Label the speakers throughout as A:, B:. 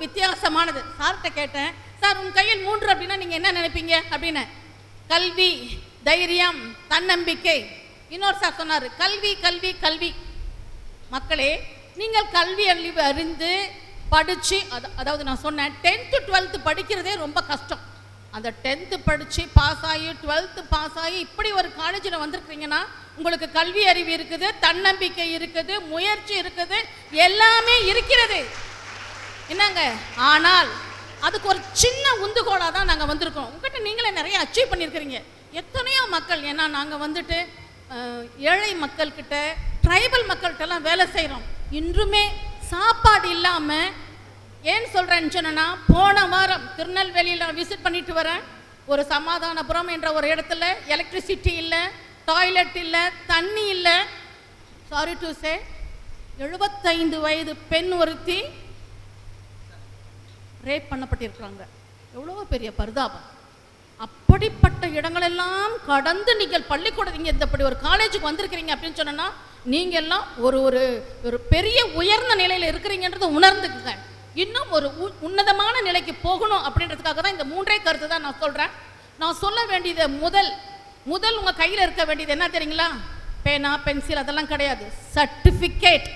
A: வித்தியாசமானது. சார்கிட்ட கேட்டேன் சார் உன் கையில் மூன்று அப்படின்னா நீங்கள் என்ன நினைப்பீங்க? அப்படின்னு. கல்வி தைரியம் தன்னம்பிக்கை. இன்னொரு சார் சொன்னார் கல்வி கல்வி கல்வி. மக்களே நீங்கள் கல்வி அறிவு அறிந்து படித்து அத- அதாவது நான் சொன்னேன் டென்த்து டுவெல்த்து படிக்கிறதே ரொம்ப கஷ்டம். அந்த டென்த்து படித்து பாஸ் ஆகி டுவெல்த்து பாஸ் ஆகி இப்படி ஒரு காலேஜில் வந்திருக்கிறீங்கன்னா உங்களுக்கு கல்வி அறிவு இருக்குது தன்னம்பிக்கை இருக்குது முயற்சி இருக்குது எல்லாமே இருக்கிறது. என்னங்க? ஆனால் அதுக்கு ஒரு சின்ன உந்துகோலாக தான் நாங்கள் வந்திருக்கோம். உங்ககிட்ட நீங்களே நிறைய அச்சீவ் பண்ணியிருக்கிறீங்க. எத்தனையோ மக்கள் ஏன்னா நாங்கள் வந்துட்டு ஏழை மக்கள்கிட்ட ட்ரைபல் மக்கள்கிட்டலாம் வேலை செய்கிறோம் இன்றுமே சாப்பாடு இல்லாமல் ஏன் சொல்கிறேன்னு சொன்னேன்னா போன வாரம் திருநெல்வேலியில் நான் விசிட் பண்ணிட்டு வரேன். ஒரு சமாதானபுரம் என்ற ஒரு இடத்துல எலக்ட்ரிசிட்டி இல்லை டாய்லெட் இல்லை தண்ணி இல்லை. சாரி டு சே எழுபத்தைந்து வயது பெண் ஒருத்தி ரேப் பண்ணப்பட்டிருக்கிறாங்க. எவ்வளோ பெரிய பரிதாபம். அப்படிப்பட்ட இடங்களெல்லாம் கடந்து நீங்கள் பள்ளிக்கூடம் நீங்கள் இந்த இப்படி ஒரு காலேஜுக்கு வந்திருக்கிறீங்க அப்படின்னு சொன்னா நீங்கள் எல்லாம் ஒரு ஒரு ஒரு பெரிய உயர்ந்த நிலையில் இருக்கிறீங்கன்றதை உணர்ந்துக்குங்க. இன்னும் ஒரு உ- உன்னதமான நிலைக்கு போகணும் அப்படின்றதுக்காக தான் இந்த மூன்றே கருத்து தான் நான் சொல்கிறேன் நான் சொல்ல வேண்டியது முதல் முதல் உங்கள் கையில் இருக்க வேண்டியது என்ன தெரியுங்களா? பேனா பென்சில் அதெல்லாம் கிடையாது. சர்டிஃபிகேட்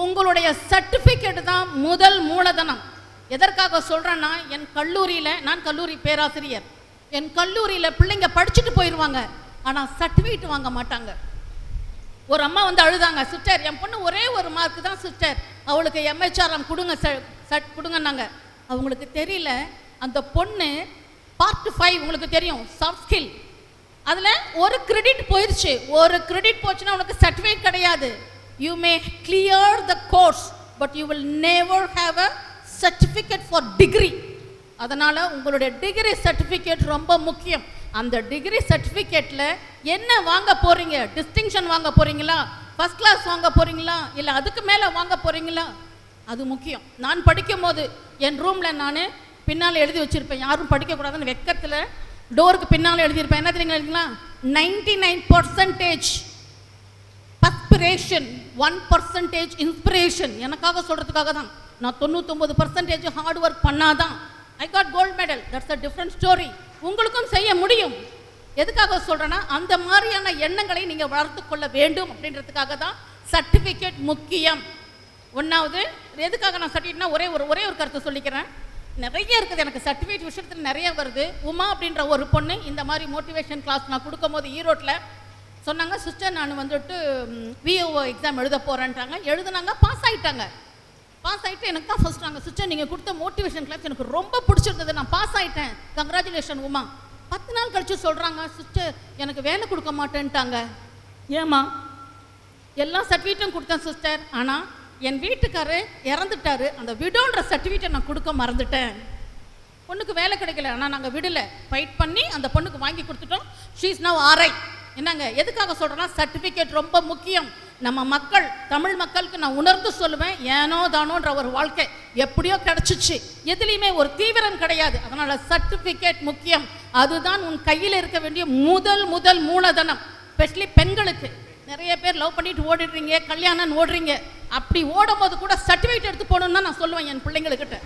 A: உங்களுடைய சர்டிஃபிகேட் தான் முதல் எதற்காக சொல்கிறேன்னா என் கல்லூரியில் நான் கல்லூரி பேராசிரியர். என் கல்லூரியில் பிள்ளைங்க படிச்சுட்டு போயிடுவாங்க ஆனால் சர்டிஃபிகேட் வாங்க மாட்டாங்க. ஒரு அம்மா வந்து அழுதாங்க சிஸ்டர் என் பொண்ணு ஒரே ஒரு மார்க் தான் சிஸ்டர் அவளுக்கு எம்ஹெச்ஆர்எம் கொடுங்க சட் கொடுங்கன்னாங்க. அவங்களுக்கு தெரியல அந்த பொண்ணு பார்ட் ஃபைவ் உங்களுக்கு தெரியும் சாஃப்ட் ஸ்கில் அதில் ஒரு கிரெடிட் போயிடுச்சு ஒரு கிரெடிட் போச்சுன்னா உனக்கு சர்டிஃபிகேட் கிடையாது. You may clear the course but you will never have a certificate for degree அதனால் உங்களுடைய டிகிரி சர்டிஃபிகேட் ரொம்ப முக்கியம். அந்த டிகிரி சர்டிஃபிகேட்டில் என்ன வாங்க போகிறீங்க டிஸ்டிங்ஷன் வாங்க போகிறீங்களா ஃபர்ஸ்ட் கிளாஸ் வாங்க போகிறீங்களா இல்லை அதுக்கு மேலே வாங்க போகிறீங்களா அது முக்கியம். நான் படிக்கும் போது என் ரூமில் நான் பின்னால் எழுதி வச்சுருப்பேன். யாரும் படிக்கக்கூடாதுன்னு வெக்கத்தில் டோருக்கு பின்னால் எழுதியிருப்பேன். என்ன தெரியுங்க எழுதிங்களா ninety nine percentage perspiration one percentage inspiration எனக்காக சொல்கிறதுக்காக தான் நான் தொண்ணூத்தொம்பது பர்சன்டேஜ் ஹார்ட் ஒர்க் பண்ணாதான். I got gold medal that's a different story உங்களுக்கும் செய்ய முடியும். எதுக்காக சொல்கிறேன்னா அந்த மாதிரியான எண்ணங்களை நீங்கள் வளர்த்து கொள்ள வேண்டும் அப்படின்றதுக்காக தான் சர்டிஃபிகேட் முக்கியம். ஒன்றாவது எதுக்காக நான் சர்டிஃபிகேட்னா ஒரே ஒரு ஒரே ஒரு கருத்தை சொல்லிக்கிறேன். நிறைய இருக்குது. எனக்கு சர்டிஃபிகேட் விஷயத்தில் நிறைய வருது. உமா அப்படின்ற ஒரு பொண்ணு இந்த மாதிரி மோட்டிவேஷன் கிளாஸ் நான் கொடுக்கும்போது ஈரோட்டில் சொன்னாங்க சிஸ்டர் நான் வந்துட்டு விஓஓ எக்ஸாம் எழுத போகிறேன்ட்டாங்க எழுதுனாங்க பாஸ் ஆகிட்டாங்க பாஸ் ஆகிட்டு எனக்கு தான் ஃபர்ஸ்ட் நாங்கள் சிஸ்டர் நீங்கள் கொடுத்த மோட்டிவேஷன் கிளாஸ் எனக்கு ரொம்ப பிடிச்சிருந்தது. நான் பாஸ் ஆகிட்டேன் கங்க்ராச்சுலேஷன் உமா. பத்து நாள் கழிச்சு சொல்கிறாங்க சிஸ்டர் எனக்கு வேலை கொடுக்க மாட்டேன்ட்டாங்க. ஏமா எல்லா சர்டிஃபிகேட்டும் கொடுத்தேன் சிஸ்டர் ஆனால் என் வீட்டுக்காரர் இறந்துட்டாரு. அந்த விடோன்ற சர்டிஃபிகேட்டை நான் கொடுக்க மறந்துட்டேன். பொண்ணுக்கு வேலை கிடைக்கல. ஆனால் நாங்கள் விடலை. ஃபைட் பண்ணி அந்த பொண்ணுக்கு வாங்கி கொடுத்துட்டோம். ஷீஸ் நவ் ஆர்ஐ என்னங்க? எதுக்காக சொல்கிறேன்னா சர்டிஃபிகேட் ரொம்ப முக்கியம். நம்ம மக்கள் தமிழ் மக்களுக்கு நான் உணர்ந்து சொல்லுவேன் ஏனோ தானோன்ற ஒரு வாழ்க்கை எப்படியோ கிடைச்சிச்சு. எதுலேயுமே ஒரு தீவிரம் கிடையாது. அதனால் சர்டிஃபிகேட் முக்கியம். அதுதான் உன் கையில் இருக்க வேண்டிய முதல் முதல் மூலதனம். ஸ்பெஷலி பெண்களுக்கு. நிறைய பேர் லவ் பண்ணிட்டு ஓடிடுறீங்க கல்யாணம் ஓடுறீங்க. அப்படி ஓடும்போது கூட சர்டிஃபிகேட் எடுத்து போகணும்னு நான் சொல்லுவேன் என் பிள்ளைங்களுக்கிட்ட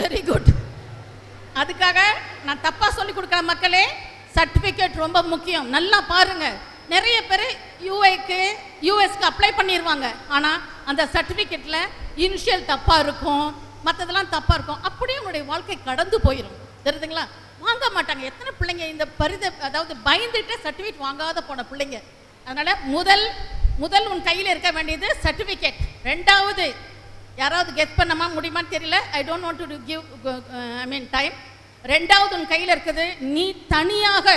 A: வெரி குட் அதுக்காக நான் தப்பாக சொல்லி கொடுக்குற மக்களே சர்டிஃபிகேட் ரொம்ப முக்கியம். நல்லா பாருங்கள் நிறைய பேர் யூஏக்கு யூஎஸ்க்கு அப்ளை பண்ணிடுவாங்க ஆனால் அந்த சர்டிஃபிகேட்டில் இனிஷியல் தப்பாக இருக்கும் மற்றதெல்லாம் தப்பாக இருக்கும். அப்படியே உங்களுடைய வாழ்க்கை கடந்து போயிடும் தெரியுதுங்களா? வாங்க மாட்டாங்க. எத்தனை பிள்ளைங்க இந்த பரித அதாவது பயந்துட்டு சர்டிஃபிகேட் வாங்காத போன பிள்ளைங்க. அதனால் முதல் முதல் உன் கையில் இருக்க வேண்டியது சர்டிஃபிகேட் ரெண்டாவது யாராவது கெஸ் பண்ணமா முடியுமான்னு தெரியல. I don't want to give I mean time ரெண்டாவது உன் கையில் இருக்குது நீ தனியாக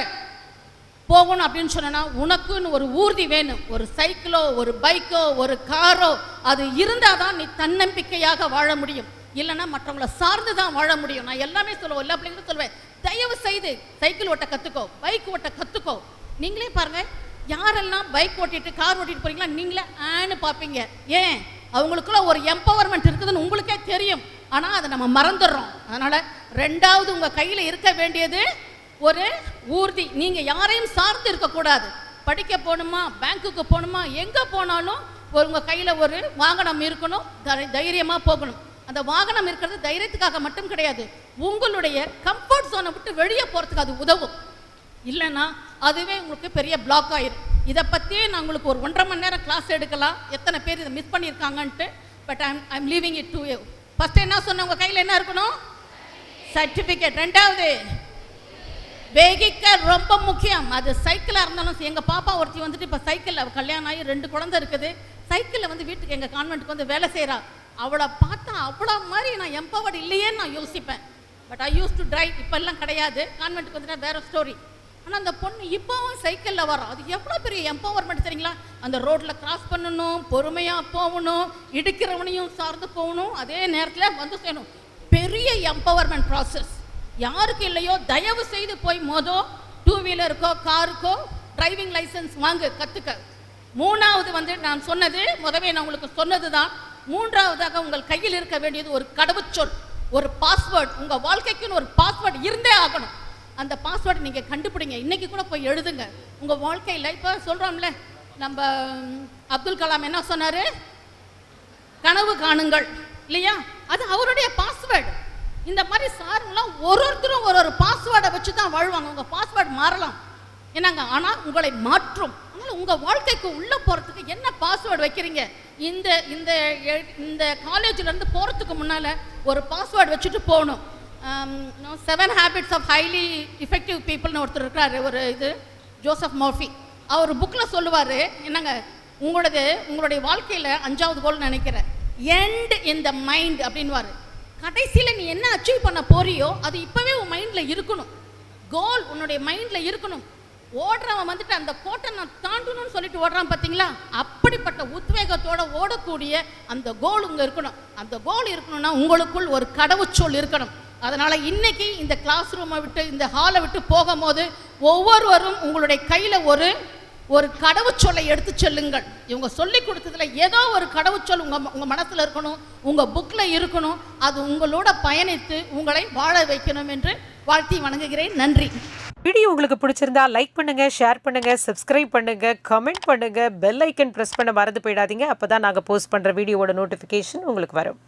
A: போகணும் அப்படின்னு சொன்னா உனக்குன்னு ஒரு ஊர்தி வேணும். ஒரு சைக்கிளோ ஒரு பைக்கோ ஒரு காரோ அது இருந்தால் தான் நீ தன்னம்பிக்கையாக வாழ முடியும். இல்லைன்னா மற்றவங்கள சார்ந்து தான் வாழ முடியும். நான் எல்லாமே சொல்லுவோம் எல்லா பிள்ளைங்களும் சொல்லுவேன் தயவு செய்து சைக்கிள் ஓட்ட கற்றுக்கோ பைக் ஓட்ட கற்றுக்கோ நீங்களே பாருங்க யாரெல்லாம் பைக் ஓட்டிட்டு கார் ஓட்டிட்டு போறீங்களா நீங்களே ஆன்னு பார்ப்பீங்க. ஏன்? அவங்களுக்குள்ள ஒரு எம்பவர்மெண்ட் இருக்குதுன்னு உங்களுக்கே தெரியும். ஆனால் அதை நம்ம மறந்துடுறோம். அதனால ரெண்டாவது உங்கள் கையில் இருக்க வேண்டியது ஒரு ஊர்தி நீங்க யாரையும் சார்ந்து இருக்கக்கூடாது. படிக்க போகணுமா பேங்க்குக்கு போகணுமா எங்க போனாலும் ஒரு உங்க கையில ஒரு வாகனம் இருக்கணும் தை- தைரியமா போகணும். அந்த வாகனம் இருக்கிறது தைரியத்துக்காக மட்டும் கிடையாது. உங்களுடைய கம்ஃபர்ட் ஜோனை விட்டு வெளியே போகிறதுக்கு அது உதவும். இல்லைன்னா அதுவே உங்களுக்கு பெரிய பிளாக் ஆயிரும். இதை பற்றியே நான் உங்களுக்கு ஒரு ஒன்றரை மணி நேரம் கிளாஸ் எடுக்கலாம். எத்தனை பேர் இதை miss பண்ணியிருக்காங்கன்ட்டு but I'm I'm leaving it to you first என்ன சொன்ன உங்கள் கையில் என்ன இருக்கணும்? சர்டிஃபிகேட் ரெண்டாவது வேகிக்க ரொம்ப முக்கியம். அது சைக்கிளாக இருந்தாலும் எங்கள் பாப்பா ஒருத்தி வந்துட்டு இப்போ சைக்கிளில் கல்யாணம் ஆகி ரெண்டு குழந்தை இருக்குது. சைக்கிளில் வந்து வீட்டுக்கு எங்கள் கான்வென்ட்டுக்கு வந்து வேலை செய்கிறா அவளை பார்த்தா அவ்வளோ மாதிரி நான் எம்பவர்ட் இல்லையேன்னு நான் யோசிப்பேன். But I use to drive இப்போல்லாம் கிடையாது. கான்வென்ட்டுக்கு வந்துட்டா வேற ஸ்டோரி ஆனால் அந்த பொண்ணு இப்போவும் சைக்கிளில் வரோம் அது எவ்வளோ பெரிய எம்பவர்மெண்ட் தெரியுங்களா? அந்த ரோட்டில் கிராஸ் பண்ணணும் பொறுமையாக போகணும் இடிக்கிறவனையும் சார்ந்து போகணும் அதே நேரத்தில் வந்து செய்யணும் பெரிய எம்பவர்மெண்ட் ப்ராசஸ் யாருக்கு இல்லையோ தயவு செய்து போய் மோதோ டூ வீலருக்கோ காருக்கோ டிரைவிங் லைசன்ஸ் வாங்கு கற்றுக்க மூணாவது வந்து நான் சொன்னது முதவே நான் உங்களுக்கு சொன்னது தான் மூன்றாவதாக உங்கள் கையில் இருக்க வேண்டியது ஒரு கடவுச்சொல் ஒரு பாஸ்வேர்டு உங்கள் வாழ்க்கைக்குன்னு ஒரு பாஸ்வேர்ட் இருந்தே ஆகணும். அந்த பாஸ்வேர்டு நீங்கள் கண்டுபிடிங்க. இன்றைக்கி கூட போய் எழுதுங்க. உங்கள் வாழ்க்கையில் இப்போ சொல்கிறோம்ல நம்ம அப்துல் கலாம் என்ன சொன்னார்? கனவு காணுங்கள் இல்லையா? அது அவருடைய பாஸ்வேர்டு இந்த மாதிரி சாருங்களாம் ஒரு ஒருத்தரும் ஒரு ஒரு பாஸ்வேர்டை வச்சு தான் வாழ்வாங்க. உங்கள் பாஸ்வேர்டு மாறலாம். என்னங்க? ஆனால் உங்களை மாற்றும். அதனால் உங்கள் வாழ்க்கைக்கு உள்ளே போகிறதுக்கு என்ன பாஸ்வேர்டு வைக்கிறீங்க? இந்த இந்த எ- இந்த காலேஜிலேருந்து போகிறதுக்கு முன்னால் ஒரு பாஸ்வேர்டு வச்சுட்டு போகணும். Seven habits of highly effective பீப்புள்னு ஒருத்தர் இருக்கிறாரு ஒரு இது ஜோசப் மோர்ஃபி அவர் புக்கில் சொல்லுவார் என்னங்க? உங்களோடது உங்களுடைய வாழ்க்கையில் அஞ்சாவது கோல் நினைக்கிறேன். எண்ட் இன் த மைண்ட் அப்படின்வாரு கடைசியில் நீ என்ன அச்சீவ் பண்ண போறியோ அது இப்போவே உன் மைண்டில் இருக்கணும். கோல் உன்னுடைய மைண்டில் இருக்கணும். ஓடுறவன் வந்துட்டு அந்த கோட்டை நான் தாண்டணும்னு சொல்லிட்டு ஓடுறான் பார்த்தீங்களா அப்படிப்பட்ட உத்வேகத்தோட ஓடக்கூடிய அந்த கோல் உங்க இருக்கணும். அந்த கோல் இருக்கணும்னா உங்களுக்குள் ஒரு கடவுச்சொல் இருக்கணும். அதனால இன்னைக்கு இந்த கிளாஸ் ரூமை விட்டு இந்த ஹாலை விட்டு போகும்போது ஒவ்வொருவரும் உங்களுடைய கையில் ஒரு ஒரு கடவுச்சொல்லை எடுத்து சொல்லுங்கள். இவங்க சொல்லி கொடுத்ததுல ஏதோ ஒரு கடவுச்சொல் உங்க உங்க மனசுல இருக்கணும் உங்க புக்ல இருக்கணும் அது உங்களோட பயணித்து உங்களை வாழ வைக்கணும் என்று வாழ்த்தி வணங்குகிறேன். நன்றி.
B: வீடியோ உங்களுக்கு பிடிச்சிருந்தா லைக் பண்ணுங்க ஷேர் பண்ணுங்க சப்ஸ்கிரைப் பண்ணுங்க கமெண்ட் பண்ணுங்க பெல் ஐக்கன் பிரஸ் பண்ண மறந்து போயிடாதீங்க. அப்பதான் நாங்க போஸ்ட் பண்ற வீடியோவோட நோட்டிஃபிகேஷன் உங்களுக்கு வரும்.